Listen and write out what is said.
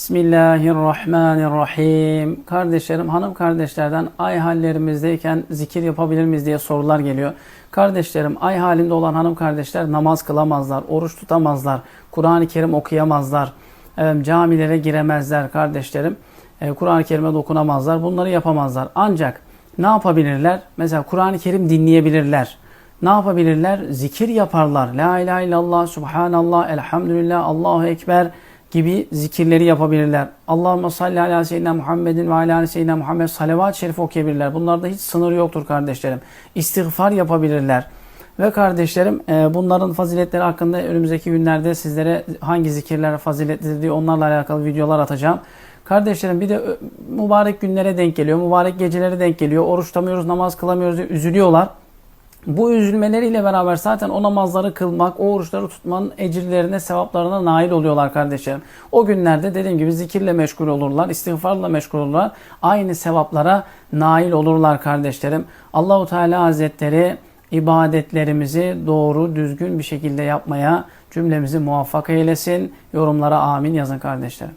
Bismillahirrahmanirrahim. Kardeşlerim, hanım kardeşlerden ay hallerimizdeyken zikir yapabilir miyiz diye sorular geliyor. Kardeşlerim, ay halinde olan hanım kardeşler namaz kılamazlar, oruç tutamazlar, Kur'an-ı Kerim okuyamazlar, camilere giremezler kardeşlerim. E, Kur'an-ı Kerim'e dokunamazlar, bunları yapamazlar. Ancak ne yapabilirler? Mesela Kur'an-ı Kerim dinleyebilirler. Ne yapabilirler? Zikir yaparlar. La ilahe illallah, subhanallah, elhamdülillah, Allahu ekber gibi zikirleri yapabilirler. Allahümme salli ala seyyidina Muhammedin ve ala seyyidina Muhammed salavat-ı şerif okuyabilirler. Bunlarda hiç sınır yoktur kardeşlerim. İstiğfar yapabilirler. Ve kardeşlerim e, bunların faziletleri hakkında önümüzdeki günlerde sizlere hangi zikirler faziletlidir diye onlarla alakalı videolar atacağım. Kardeşlerim bir de ö, mübarek günlere denk geliyor, mübarek gecelere denk geliyor. Oruç tutamıyoruz, namaz kılamıyoruz diye üzülüyorlar. Bu üzülmeleriyle beraber zaten o namazları kılmak, o oruçları tutmanın ecirlerine, sevaplarına nail oluyorlar kardeşlerim. O günlerde dediğim gibi zikirle meşgul olurlar, istiğfarla meşgul olurlar. Aynı sevaplara nail olurlar kardeşlerim. Allahu Teala Hazretleri ibadetlerimizi doğru, düzgün bir şekilde yapmaya cümlemizi muvaffak eylesin. Yorumlara amin yazın kardeşlerim.